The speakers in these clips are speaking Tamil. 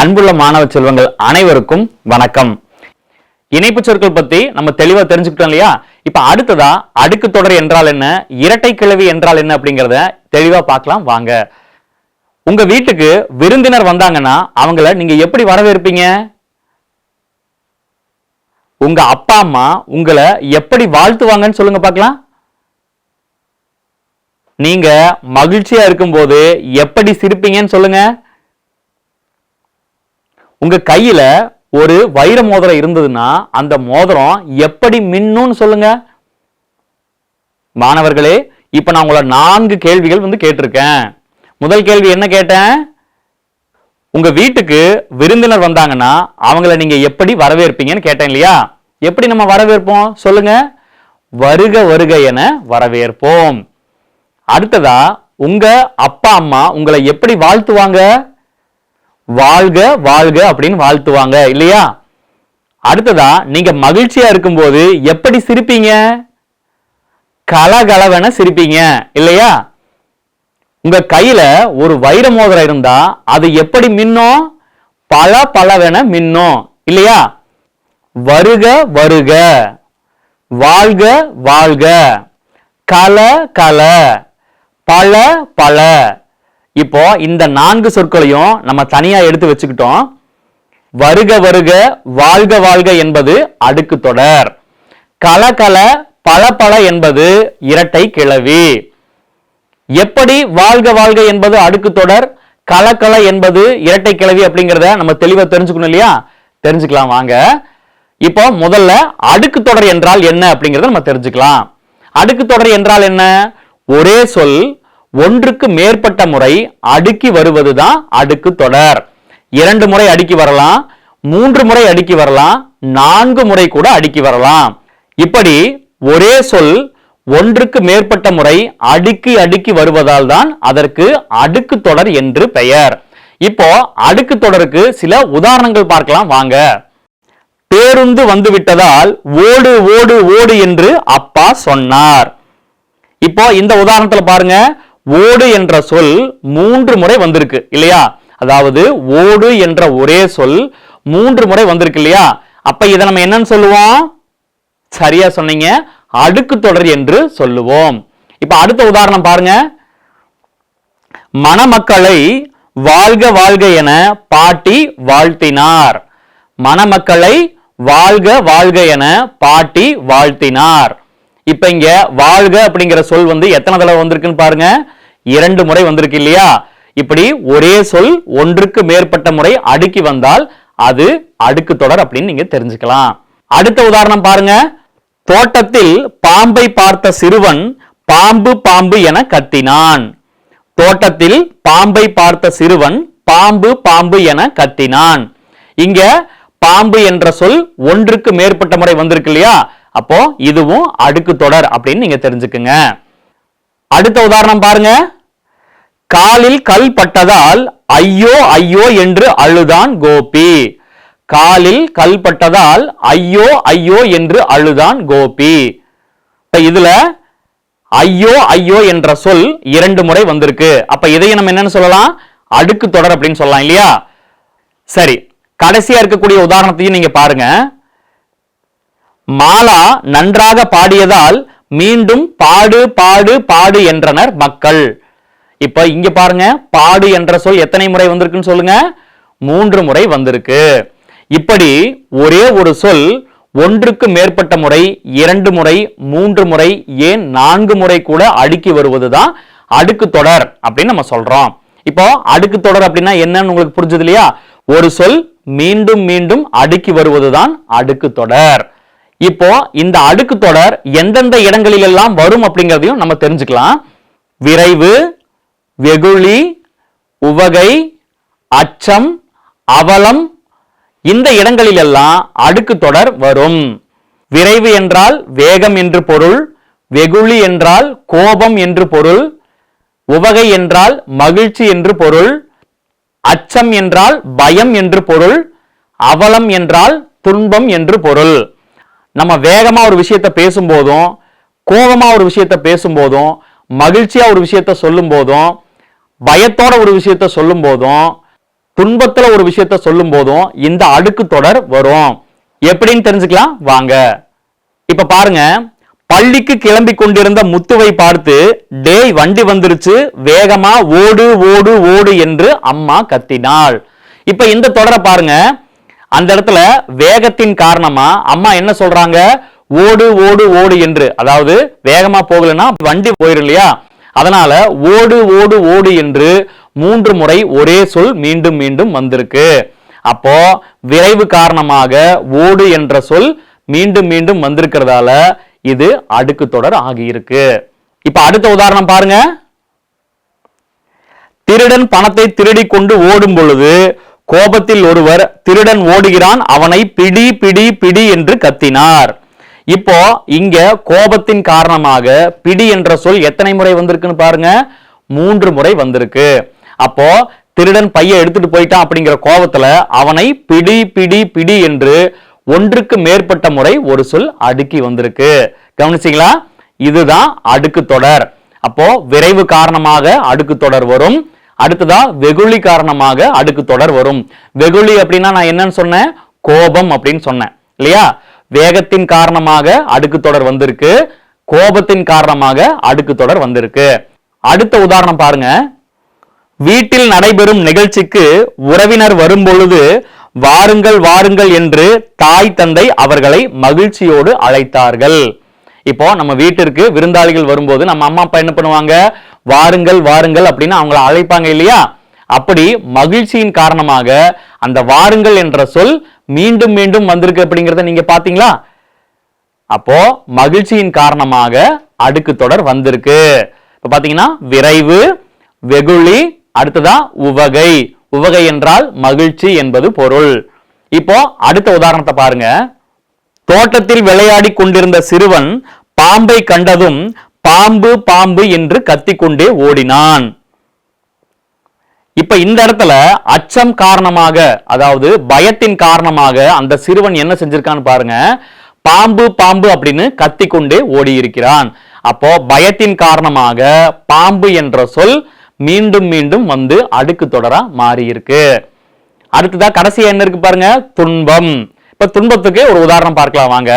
அன்புள்ள மாணவ செல்வங்கள் அனைவருக்கும் வணக்கம். இணைப்பு சொற்கள் பத்தி நம்ம தெளிவா தெரிஞ்சுக்கிட்டோம் இல்லையா? இப்ப அடுத்ததா அடுக்கு தொடர் என்றால் என்ன இரட்டை கிளவி என்றால் என்ன அப்படிங்கறத தெளிவா பார்க்கலாம் வாங்க. உங்க வீட்டுக்கு விருந்தினர் வந்தாங்கன்னா அவங்கள நீங்க எப்படி வரவேற்பீங்க? உங்க அப்பா அம்மா உங்களை எப்படி வாழ்த்துவாங்கன்னு சொல்லுங்க பார்க்கலாம். நீங்க மகிழ்ச்சியா இருக்கும்போது எப்படி சிரிப்பீங்கன்னு சொல்லுங்க. உங்க கையில ஒரு வைர மோதிரம் இருந்ததுன்னா அந்த மோதிரம் எப்படி மின்னும்னு சொல்லுங்க. மாணவர்களே இப்ப நான் உங்களை நான்கு கேள்விகள் வந்து கேட்டிருக்கேன். முதல் கேள்வி என்ன கேட்டேன்? உங்க வீட்டுக்கு விருந்தினர் வந்தாங்கன்னா அவங்கள நீங்க எப்படி வரவேற்பீங்கன்னு கேட்டேன் இல்லையா? எப்படி நம்ம வரவேற்போம்? சொல்லுங்க. வருக வருக என வரவேற்போம். அடுத்ததா உங்க அப்பா அம்மா உங்களை எப்படி வாழ்த்துவாங்க? வாழ்க வாழ்க அப்படின்னு வாழ்த்துவாங்க இல்லையா? அடுத்ததா நீங்க மகிழ்ச்சியா இருக்கும்போது எப்படி சிரிப்பீங்க? கலகலவென சிரிப்பீங்க இல்லையா? உங்க கையில ஒரு வைர மோதிரம் இருந்தா அது எப்படி மின்னும் பல பலவென மின்னும் இல்லையா? வருக வருக. வாழ்க வாழ்க. கல கல. பல பல. இப்போ இந்த நான்கு சொற்களையும் நம்ம தனியா எடுத்து வச்சுக்கிட்டோம். வருக வருக வாழ்க வாழ்க என்பது அடுக்கு தொடர். கல கல பல பல என்பது இரட்டை கிளவி எப்படி வாழ்க வாழ்க என்பது அடுக்கு தொடர் கலக்கல என்பது இரட்டை கிளவி அப்படிங்கிறத நம்ம தெளிவா தெரிஞ்சுக்கணும் இல்லையா? தெரிஞ்சுக்கலாம் வாங்க. இப்போ முதல்ல அடுக்கு தொடர் என்றால் என்ன அப்படிங்கறத நம்ம தெரிஞ்சுக்கலாம். அடுக்கு தொடர் என்றால் என்ன? ஒரே சொல் ஒன்றுக்கு மேற்பட்ட முறை அடுக்கி வருவதுதான் அடுக்கு தொடர். இரண்டு முறை அடுக்கி வரலாம் மூன்று முறை அடுக்கி வரலாம் நான்கு முறை கூட அடுக்கி வரலாம். இப்படி ஒரே சொல் ஒன்றுக்கு மேற்பட்ட முறை அடுக்கி அடுக்கி வருவதால் தான் அதற்கு அடுக்கு தொடர் என்று பெயர். இப்போ அடுக்கு தொடருக்கு சில உதாரணங்கள் பார்க்கலாம் வாங்க. பேருந்து வந்து விட்டதால் ஓடு ஓடு ஓடு என்று அப்பா சொன்னார். இப்போ இந்த உதாரணத்துல பாருங்க. ஓடு என்ற சொல் மூன்று முறை வந்திருக்கு இல்லையா? அதாவது ஓடு என்ற ஒரே சொல் மூன்று முறை வந்திருக்கு இல்லையா? அப்ப இதை நம்ம என்னன்னு சொல்லுவோம்? சரியா சொன்னீங்க. அடுக்கு தொடர் என்று சொல்லுவோம். இப்ப அடுத்த உதாரணம் பாருங்க. மணமக்களை வாழ்க வாழ்க என பாட்டி வாழ்த்தினார். மணமக்களை வாழ்க வாழ்க என பாட்டி வாழ்த்தினார். இப்ப இங்க வாழ்க அப்படிங்கிற சொல் வந்து எத்தனை தடவை வந்திருக்குன்னு பாருங்க. இரண்டு முறை வந்திருக்கு இல்லையா? இப்படி ஒரே சொல் ஒன்றுக்கு மேற்பட்ட முறை அடுக்கி வந்தால் அது அடுக்கு தொடர் அப்படின்னு நீங்க தெரிஞ்சுக்கலாம். அடுத்த உதாரணம் பாருங்க. தோட்டத்தில் பாம்பை பார்த்த சிறுவன் பாம்பு பாம்பு என கத்தினான். தோட்டத்தில் பாம்பை பார்த்த சிறுவன் பாம்பு பாம்பு என கத்தினான். இங்க பாம்பு என்ற சொல் ஒன்றுக்கு மேற்பட்ட முறை வந்திருக்கு இல்லையா? அப்போ இதுவும் அடுக்கு தொடர் அப்படின்னு நீங்க தெரிஞ்சுக்குங்க. அடுத்த உதாரணம் பாருங்க. காலில் கல் பட்டதால் ஐயோ ஐயோ என்று அழுதான் கோபி. காலில் கல் பட்டதால் ஐயோ ஐயோ என்று அழுதான் கோபி. இதுல ஐயோ ஐயோ என்ற சொல் இரண்டு முறை வந்திருக்கு. அப்ப இதையும் நம்ம என்னன்னு சொல்லலாம்? அடுக்கு தொடர் அப்படின்னு சொல்லலாம் இல்லையா? சரி கடைசியா இருக்கக்கூடிய உதாரணத்தையும் நீங்க பாருங்க. மாலா நன்றாக பாடியதால் மீண்டும் பாடு பாடு பாடு என்றனர் மக்கள். இப்ப இங்க பாருங்க பாடு என்ற சொல் எத்தனை முறை வந்திருக்குன்னு சொல்லுங்க? மூன்று முறை வந்திருக்கு. இப்படி ஒரே ஒரு சொல் ஒன்றுக்கு மேற்பட்ட முறை இரண்டு முறை மூன்று முறை ஏன் நான்கு முறை கூட அடுக்கி வருவதுதான் அடுக்கு தொடர் அப்படின்னு நம்ம சொல்றோம். இப்போ அடுக்கு தொடர் அப்படின்னா என்னன்னு உங்களுக்கு புரிஞ்சது இல்லையா? ஒரு சொல் மீண்டும் மீண்டும் அடுக்கி வருவதுதான் அடுக்கு தொடர். இப்போ இந்த அடுக்கு தொடர் எந்தெந்த இடங்களில் எல்லாம் வரும் அப்படிங்கிறதையும் நம்ம தெரிஞ்சுக்கலாம். விரைவு வெகுளி உவகை அச்சம் அவலம் இந்த இடங்களில் எல்லாம் அடுக்கு தொடர் வரும். விரைவு என்றால் வேகம் என்று பொருள் வெகுளி என்றால் கோபம் என்று பொருள் உவகை என்றால் மகிழ்ச்சி என்று பொருள் அச்சம் என்றால் பயம் என்று பொருள் அவலம் என்றால் துன்பம் என்று பொருள். நம்ம வேகமாக ஒரு விஷயத்த பேசும்போதும் கோபமாக ஒரு விஷயத்த பேசும்போதும் மகிழ்ச்சியாக ஒரு விஷயத்த சொல்லும் போதும் பயத்தோட ஒரு விஷயத்த சொல்லும் போதும் துன்பத்தில் ஒரு விஷயத்த சொல்லும் போதும் இந்த அடுக்கு தொடர் வரும். எப்படின்னு தெரிஞ்சுக்கலாம்? வாங்க. இப்ப பாருங்க. பள்ளிக்கு கிளம்பி கொண்டிருந்த முத்துவை பார்த்து டேய் வண்டி வந்துருச்சு. வேகமா ஓடு ஓடு ஓடு என்று அம்மா கத்தினாள். இப்ப இந்த தொடரை பாருங்க. அந்த இடத்துல வேகத்தின் காரணமா அம்மா என்ன சொல்றாங்க? ஓடு ஓடு ஓடு என்று. அதாவது வேகமா போகலன்னா வண்டி போயிடும் இல்லையா அதனால ஓடு ஓடு ஓடு என்று மூன்று முறை ஒரே சொல் மீண்டும் மீண்டும் வந்திருக்கு. அப்போ விரைவு காரணமாக ஓடு என்ற சொல் மீண்டும் மீண்டும் வந்திருக்கிறதால இது அடுக்கு தொடர் ஆகியிருக்கு. இப்ப அடுத்த உதாரணம் பாருங்க. திருடன் பணத்தை திருடி கொண்டு ஓடும் பொழுது கோபத்தில் ஒருவர் திருடன் ஓடுகிறான் அவனை பிடி பிடி பிடி என்று கத்தினார். இப்போ இங்க கோபத்தின் காரணமாக பிடி என்ற சொல் எத்தனை முறை வந்திருக்குன்னு பாருங்க. மூன்று முறை வந்திருக்கு. அப்போ திருடன் பைய எடுத்துட்டு போயிட்டான் அப்படிங்கிற கோபத்துல அவனை பிடி பிடி பிடி என்று ஒன்றுக்கு மேற்பட்ட முறை ஒரு சொல் அடுக்கி வந்திருக்கு. கவனிச்சிங்களா? இதுதான் அடுக்கு தொடர். அப்போ விரைவு காரணமாக அடுக்கு தொடர் வரும். அடுத்ததா வெகுளி காரணமாக அடுக்கு தொடர் வரும். வெகுளி அப்படின்னா நான் என்னன்னு சொன்னேன்? கோபம் அப்படின்னு சொன்னேன். இல்லையா? வேகத்தின் காரணமாக அடுக்கு தொடர் வந்திருக்கு. கோபத்தின் காரணமாக அடுக்கு தொடர் வந்திருக்கு. அடுத்த உதாரணம் பாருங்க. வீட்டில் நடைபெறும் நிகழ்ச்சிக்கு உறவினர் வரும் பொழுது வாருங்கள் வாருங்கள் என்று தாய் தந்தை அவர்களை மகிழ்ச்சியோடு அழைத்தார்கள். இப்போ நம்ம வீட்டிற்கு விருந்தாளிகள் வரும்போது நம்ம அம்மா அப்பா என்ன பண்ணுவாங்க? வாருங்கள் வாருங்கள் அப்படின்னு அவங்கள அழைப்பாங்க இல்லையா? அப்படி மகிழ்ச்சியின் காரணமாக அந்த வாருங்கள் என்ற சொல் மீண்டும் மீண்டும் வந்திருக்கு அப்படிங்கறத நீங்க பாத்தீங்களா அப்போ மகிழ்ச்சியின் காரணமாக அடுக்கு தொடர் வந்திருக்கு. இப்ப பாத்தீங்கன்னா விரைவு வெகுளி அடுத்ததா உவகை. உவகை என்றால் மகிழ்ச்சி என்பது பொருள். இப்போ அடுத்த உதாரணத்தை பாருங்க. தோட்டத்தில் விளையாடி கொண்டிருந்த சிறுவன் பாம்பை கண்டதும் பாம்பு பாம்பு என்று கத்திக்கொண்டே ஓடினான். இப்ப இந்த இடத்துல அச்சம் காரணமாக அதாவது பயத்தின் காரணமாக அந்த சிறுவன் என்ன செஞ்சிருக்கான்னு பாருங்க. பாம்பு பாம்பு அப்படின்னு கத்திக்கொண்டே ஓடி இருக்கிறான் அப்போ பயத்தின் காரணமாக பாம்பு என்ற சொல் மீண்டும் மீண்டும் வந்து அடுக்கு தொடரா மாறி இருக்கு அடுத்ததா கடைசியா என்ன இருக்கு பாருங்க? துன்பம். இப்ப துன்பத்துக்கு ஒரு உதாரணம் பார்க்கலாம் வாங்க.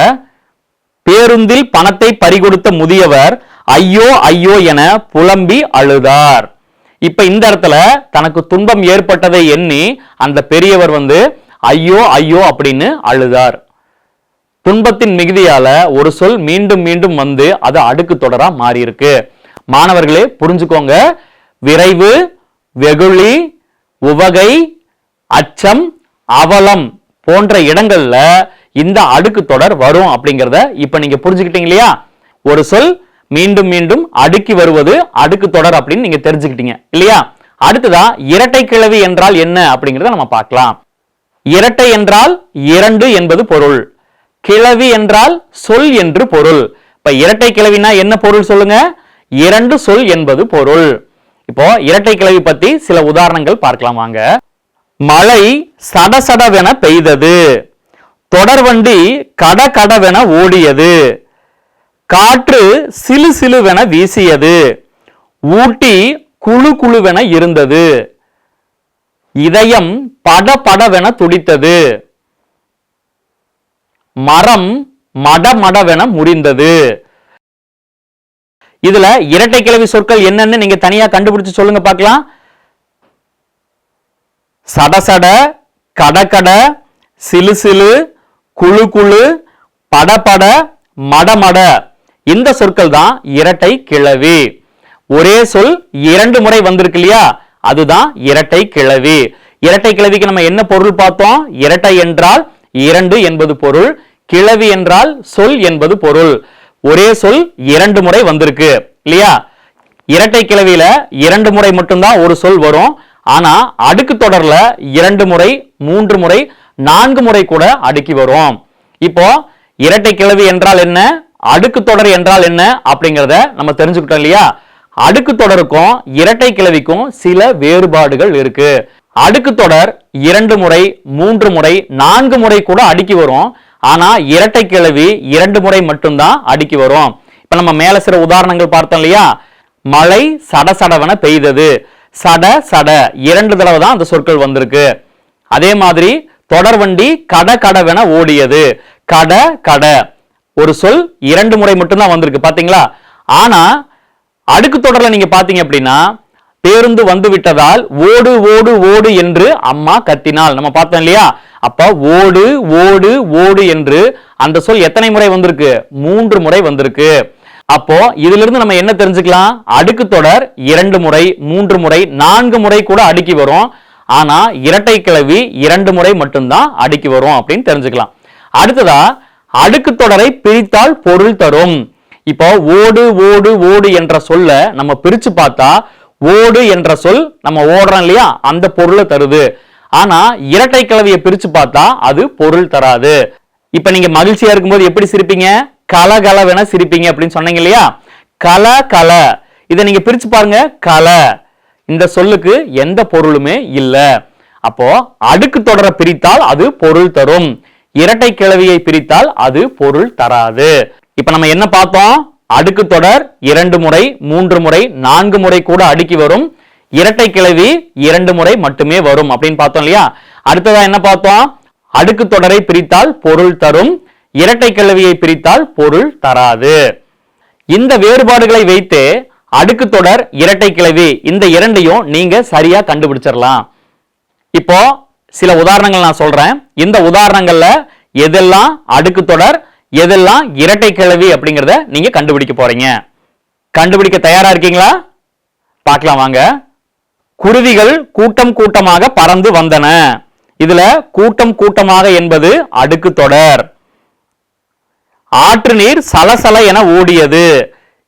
பேருந்தில் பணத்தை பறிகொடுத்த முதியவர் ஐயோ ஐயோ என புலம்பி அழுதார். இப்ப இந்த இடத்துல தனக்கு துன்பம் ஏற்பட்டதை எண்ணி அந்த பெரியவர் வந்து ஐயோ ஐயோ அப்படின்னு அழுதார். துன்பத்தின் மிகுதியால ஒரு சொல் மீண்டும் மீண்டும் வந்து அது அடுக்கு தொடரா மாறி இருக்கு மாணவர்களே புரிஞ்சுக்கோங்க. விரைவு வெகுளி உவகை அச்சம் அவலம் போன்ற இடங்கள்ல இந்த அடுக்கு தொடர் வரும் அப்படிங்கிறத இப்ப நீங்க புரிஞ்சுக்கிட்டீங்க இல்லையா? ஒரு சொல் மீண்டும் மீண்டும் அடுக்கி வருவது அடுக்கு தொடர் அப்படின்னு நீங்க தெரிஞ்சுக்கிட்டீங்க இல்லையா? அடுத்ததா இரட்டை கிளவி என்றால் என்ன அப்படிங்கிறத நம்ம பார்க்கலாம். இரட்டை என்றால் இரண்டு என்பது பொருள். கிளவி என்றால் சொல் என்று பொருள். இப்ப இரட்டை கிளவினா என்ன பொருள் சொல்லுங்க? இரண்டு சொல் என்பது பொருள். இப்போ இரட்டை கிளவி பத்தி சில உதாரணங்கள் பார்க்கலாம் வாங்க. மழை சடசடவென பெய்தது. தொடர்வண்டி கட கடவென ஓடியது. காற்று சிலு சிலுவென வீசியது. ஊட்டி குழு குழுவென இருந்தது. இதயம் பட படவென துடித்தது. மரம் மட மடவென முறிந்தது. இதுல இரட்டை கிழவி சொற்கள் என்னன்னு நீங்க தனியா கண்டுபிடிச்சு சொல்லுங்க பார்க்கலாம். சடசட கடகட சிலு சிலு குழு குழு படபட மடமட இந்த சொற்கள் தான் இரட்டை கிளவி ஒரே சொல் இரண்டு முறை வந்திருக்கு இல்லையா? அதுதான் இரட்டை கிளவி இரட்டை கிளவிக்கு நம்ம என்ன பொருள் பார்த்தோம்? இரட்டை என்றால் இரண்டு என்பது பொருள் கிளவி என்றால் சொல் என்பது பொருள். ஒரே சொல் இரண்டு முறை வந்திருக்கு இல்லையா? இரட்டை கிளவியில இரண்டு முறை மட்டும்தான் ஒரு சொல் வரும். ஆனா அடுக்கு தொடர்ல இரண்டு முறை மூன்று முறை நான்கு முறை கூட அடுக்கி வரும் இப்போ இரட்டை கிளவி என்றால் என்ன? அடுக்கு தொடர் என்றால் என்ன? அப்படிங்கிறத நம்ம தெரிஞ்சுக்கிட்டோம் இல்லையா? அடுக்கு தொடருக்கும் இரட்டை கிளவிக்கும் சில வேறுபாடுகள் இருக்கு. அடுக்கு தொடர் இரண்டு முறை மூன்று முறை நான்கு முறை கூட அடுக்கி வரும். ஆனா இரட்டை கிளவி இரண்டு முறை மட்டும்தான் அடுக்கி வரும். இப்ப நம்ம மேல சில உதாரணங்கள் பார்த்தோம் இல்லையா? மழை சடசடவென பெய்தது. சட சட. இரண்டு தடவை தான் அந்த சொற்கள் வந்திருக்கு. அதே மாதிரி தொடர்வண்டி கட கடவென ஓடியது. கட கட. ஒரு சொல் இரண்டு முறை மட்டும்தான் வந்திருக்கு பாத்தீங்களா? ஆனா அடுக்கு தொடர்ல நீங்க பாத்தீங்க அப்படின்னா பேருந்து வந்து விட்டதால் ஓடு ஓடு ஓடு என்று அம்மா கத்தினாள். நம்ம பார்த்தோம் இல்லையா? அப்ப ஓடு ஓடு ஓடு என்று அந்த சொல் எத்தனை முறை வந்திருக்கு? மூன்று முறை வந்திருக்கு. அப்போ இதுல இருந்து நம்ம என்ன தெரிஞ்சுக்கலாம்? அடுக்கு தொடர் இரண்டு முறை மூன்று முறை நான்கு முறை கூட அடுக்கி வரும். ஆனா இரட்டை கிளவி இரண்டு முறை மட்டும்தான் அடுக்கி வரும் அப்படின்னு தெரிஞ்சுக்கலாம். அடுத்ததா அடுக்கு தொடரை பிரித்தால் பொருள் தரும். இப்போ ஓடு ஓடு ஓடு என்ற சொல்ல நம்ம பிரிச்சு பார்த்தா ஓடு என்ற சொல் நம்ம ஓடுறோம் இல்லையா? அந்த பொருளை தருது. ஆனா இரட்டை கிளவியை பிரிச்சு பார்த்தா அது பொருள் தராது. இப்ப நீங்க மகிழ்ச்சியா இருக்கும்போது எப்படி சிரிப்பீங்க? கலகலவென சிரிப்பீங்க அப்படின்னு சொன்னீங்க இல்லையா? கல கல. இதை நீங்க பிரிச்சு பாருங்க கலை. இந்த சொல்லுக்கு எந்த பொருளுமே இல்லை. அப்போ அடுக்கு தொடரை பிரித்தால் அது பொருள் தரும். இரட்டை கிளவியை பிரித்தால் அது பொருள் தராது. இப்ப நம்ம என்ன பார்த்தோம்? அடுக்கு தொடர் இரண்டு முறை மூன்று முறை நான்கு முறை கூட அடுக்கி வரும். இரட்டை கிளவி இரண்டு முறை மட்டுமே வரும் அப்படின்னு பார்த்தோம் இல்லையா? அடுத்ததா என்ன பார்த்தோம்? அடுக்கு தொடரை பிரித்தால் பொருள் தரும். இரட்டை கிளவியை பிரித்தால் பொருள் தராது. இந்த வேறுபாடுகளை வைத்து அடுக்கு தொடர் இரட்டை கிளவி. இந்த இரண்டையும் நீங்க சரியா கண்டுபிடிச்சிடலாம். இப்போ சில உதாரணங்கள் நான் சொல்றேன். இந்த உதாரணங்கள்ல எதெல்லாம் அடுக்கு தொடர் எதெல்லாம் இரட்டை கிளவி அப்படிங்கறத நீங்க கண்டுபிடிக்க போறீங்க. கண்டுபிடிக்க தயாரா இருக்கீங்களா? பார்க்கலாம் வாங்க. குருவிகள் கூட்டம் கூட்டமாக பறந்து வந்தன. இதுல கூட்டம் கூட்டமாக என்பது அடுக்கு தொடர். ஆற்று நீர் சலசல என ஓடியது.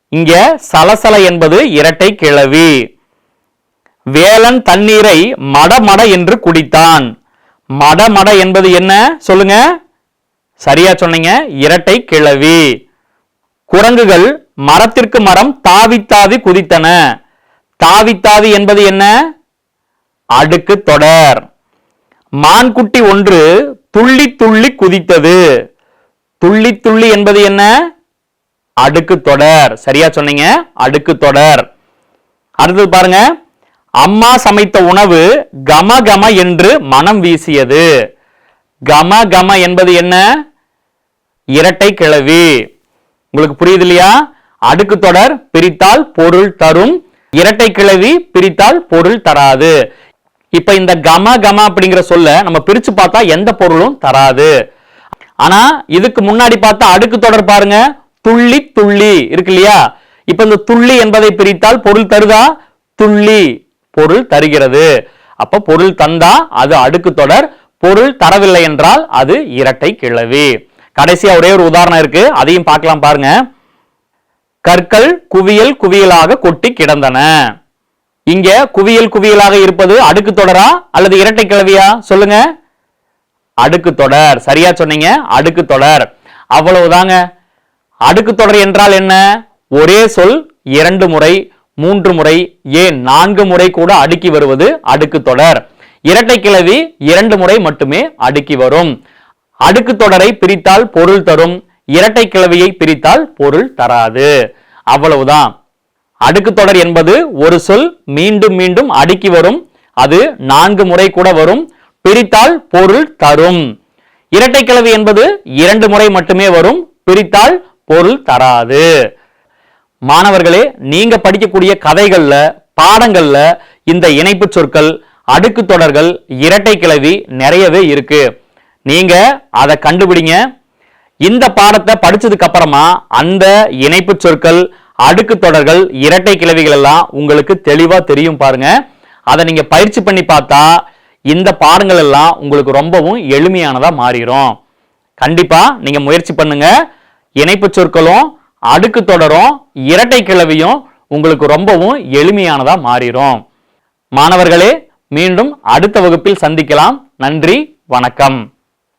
இங்க சலசல என்பது இரட்டை கிளவி வேலன் தண்ணீரை மடமட என்று குடித்தான். மடமட என்பது என்ன? சொல்லுங்க. சரியா சொன்னீங்க. இரட்டை கிளவி குரங்குகள் மரத்திற்கு மரம் தாவித்தாவி குதித்தன. தாவித்தாவி என்பது என்ன? அடுக்கு தொடர். மான்குட்டி ஒன்று துள்ளி துள்ளி குதித்தது. துள்ளி துள்ளி என்பது என்ன? அடுக்கு தொடர். சரியா சொன்னீங்க? அடுக்கு தொடர். அடுத்தது பாருங்க. அம்மா சமைத்த உணவு கம கம என்று மனம் வீசியது. கம கம என்பது என்ன? இரட்டை கிளவி உங்களுக்கு புரியுது இல்லையா? அடுக்கு தொடர் பிரித்தால் பொருள் தரும். இரட்டை கிளவி பிரித்தால் பொருள் தராது. இப்ப இந்த கம கம அப்படிங்கிற சொல்ல நம்ம பிரிச்சு பார்த்தா எந்த பொருளும் தராது. ஆனா இதுக்கு முன்னாடி பார்த்தா அடுக்கு தொடர் பாருங்க. துள்ளி துள்ளி இருக்கு இல்லையா? இப்ப இந்த துள்ளி என்பதை பிரித்தால் பொருள் தருதா? துள்ளி பொருள் தருகிறது. அப்ப பொருள் தந்தா அது அடுக்கு தொடர். பொருள் தரவில்லை என்றால் அது இரட்டை கிளவி கடைசியா ஒரே ஒரு உதாரணம் இருக்கு. அதையும் பார்க்கலாம் பாருங்க. கற்கள் குவியல் குவியலாக கொட்டி கிடந்தன. இங்க குவியல் குவியலாக இருப்பது அடுக்கு தொடரா அல்லது இரட்டை கிளவியா சொல்லுங்க. அடுக்கு தொடர். சரியா சொன்னீங்க. அடுக்கு தொடர். அவ்வளவுதாங்க. அடுக்கு தொடர் என்றால் என்ன? ஒரே சொல் இரண்டு முறை மூன்று முறை ஏன்? நான்கு முறை கூட அடுக்கி வருவது அடுக்கு தொடர். இரட்டை கிளவி இரண்டு முறை மட்டுமே அடுக்கி வரும். அடுக்கு தொடரை பிரித்தால் பொருள் தரும். இரட்டை கிளவியை பிரித்தால் பொருள் தராது. அவ்வளவுதான். அடுக்கு தொடர் என்பது ஒரு சொல் மீண்டும் மீண்டும் அடுக்கி வரும். அது நான்கு முறை கூட வரும். பிரித்தால் பொருள் தரும். இரட்டை கிளவி என்பது இரண்டு முறை மட்டுமே வரும். பிரித்தால் பொருள் தராது. மாணவர்களே நீங்க படிக்கக்கூடிய கதைகள்ல பாடங்கள்ல இந்த இணைப்பு சொற்கள் அடுக்கு தொடர்கள் இரட்டை கிளவி நிறையவே இருக்கு. நீங்க அதை கண்டுபிடிங்க. இந்த பாடத்தை படிச்சதுக்கு அப்புறமா அந்த இணைப்பு சொற்கள் அடுக்கு தொடர்கள் இரட்டை கிளவிகள் எல்லாம் உங்களுக்கு தெளிவா தெரியும் பாருங்க. அதை நீங்க பயிற்சி பண்ணி பார்த்தா இந்த பாடங்கள் எல்லாம் உங்களுக்கு ரொம்பவும் எளிமையானதா மாறிடும் கண்டிப்பா நீங்க முயற்சி பண்ணுங்க. இணைப்பு சொற்களும் அடுக்கு தொடரும் இரட்டை கிளவியும் உங்களுக்கு ரொம்பவும் எளிமையானதா மாறிடும் மாணவர்களே மீண்டும் அடுத்த வகுப்பில் சந்திக்கலாம். நன்றி வணக்கம்.